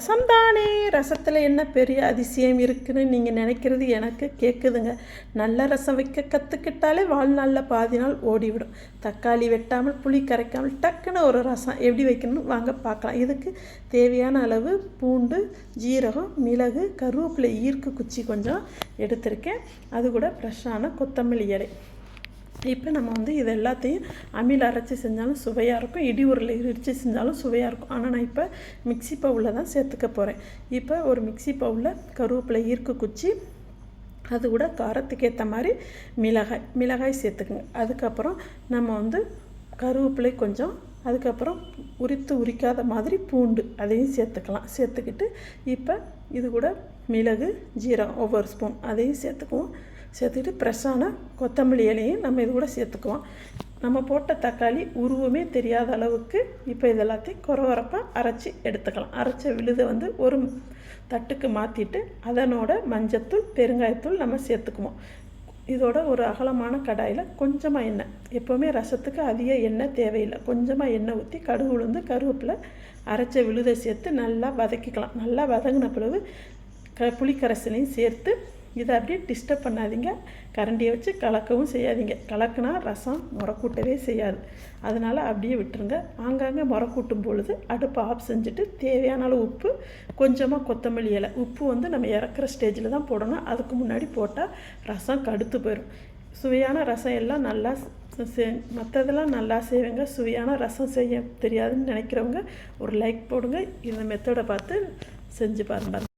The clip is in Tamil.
ரசம் தானே ரசத்தில் என்ன பெரிய அதிசயம் இருக்குன்னு நீங்கள் நினைக்கிறது எனக்கு கேட்குதுங்க நல்ல ரசம் வைக்க கற்றுக்கிட்டாலே வாழ்நாளில் பாதி நாள் ஓடிவிடும். தக்காளி வெட்டாமல் புளி கரைக்காமல் டக்குன்னு ஒரு ரசம் எப்படி வைக்கணும்னு வாங்க பார்க்கலாம். இதுக்கு தேவையான அளவு பூண்டு ஜீரகம் மிளகு கருவேப்பிலை ஈர்க்கு குச்சி கொஞ்சம் எடுத்திருக்கேன். அது கூட ஃப்ரெஷ்ஷான கொத்தமல்லி இலை இப்போ நம்ம வந்து இது எல்லாத்தையும் அம்மியில் அரைச்சி செஞ்சாலும் சுவையாக இருக்கும். இடி உருளை இடித்து செஞ்சாலும் சுவையாக இருக்கும். ஆனால் நான் இப்போ மிக்ஸி பவுலில் தான் சேர்த்துக்க போகிறேன் இப்போ ஒரு மிக்ஸி பவுலில் கருவேப்பிலை ஈர்க்கு குச்சி அது கூட காரத்துக்கு ஏற்ற மாதிரி மிளகாய் மிளகாய் சேர்த்துக்குங்க. அதுக்கப்புறம் நம்ம வந்து கருவேப்பிலை கொஞ்சம் அதுக்கப்புறம் உரித்து உரிக்காத மாதிரி பூண்டு அதையும் சேர்த்துக்கலாம். சேர்த்துக்கிட்டு இப்போ இது கூட மிளகு ஜீரகம் ஒவ்வொரு ஸ்பூன் அதையும் சேர்த்துக்குவோம். சேர்த்துக்கிட்டு ஃப்ரெஷ்ஷான கொத்தமல்லி இலையும் நம்ம இது கூட சேர்த்துக்குவோம். நம்ம போட்ட தக்காளி உருவமே தெரியாத அளவுக்கு இப்போ இது எல்லாத்தையும் குறவரப்பாக அரைச்சி எடுத்துக்கலாம். அரைச்ச விழுதை வந்து ஒரு தட்டுக்கு மாற்றிட்டு அதனோட மஞ்சத்தூள் பெருங்காயத்தூள் நம்ம சேர்த்துக்குவோம். இதோட ஒரு அகலமான கடாயில் கொஞ்சமாக எண்ணெய். எப்போவுமே ரசத்துக்கு அதிக எண்ணெய் தேவையில்லை. கொஞ்சமாக எண்ணெய் ஊற்றி கடுகு உளுந்து கருவேப்பில் அரைச்ச விழுதை சேர்த்து நல்லா வதக்கிக்கலாம். நல்லா வதங்கின பிறகு க புளிக்கரைசலையும் சேர்த்து இதை அப்படியே டிஸ்டர்ப் பண்ணாதீங்க. கரண்டியை வச்சு கலக்கவும் செய்யாதீங்க. கலக்குனா ரசம் முறக்கூட்டவே செய்யாது. அதனால் அப்படியே விட்டுருங்க. ஆங்காங்கே முறக்கூட்டும் பொழுது அடுப்பை ஆஃப் செஞ்சுட்டு தேவையான அளவு உப்பு கொஞ்சமாக கொத்தமல்லி இலை. உப்பு வந்து நம்ம இறக்குற ஸ்டேஜில் தான் போடணும். அதுக்கு முன்னாடி போட்டால் ரசம் கடுத்து போயிடும் சுவையான ரசம் எல்லாம் நல்லா செ மற்றதெல்லாம் நல்லா செய்வேங்க. சுவையான ரசம் செய்ய தெரியாதுன்னு நினைக்கிறவங்க ஒரு லைக் போடுங்க. இந்த மெத்தடை பார்த்து செஞ்சு பாருங்கள்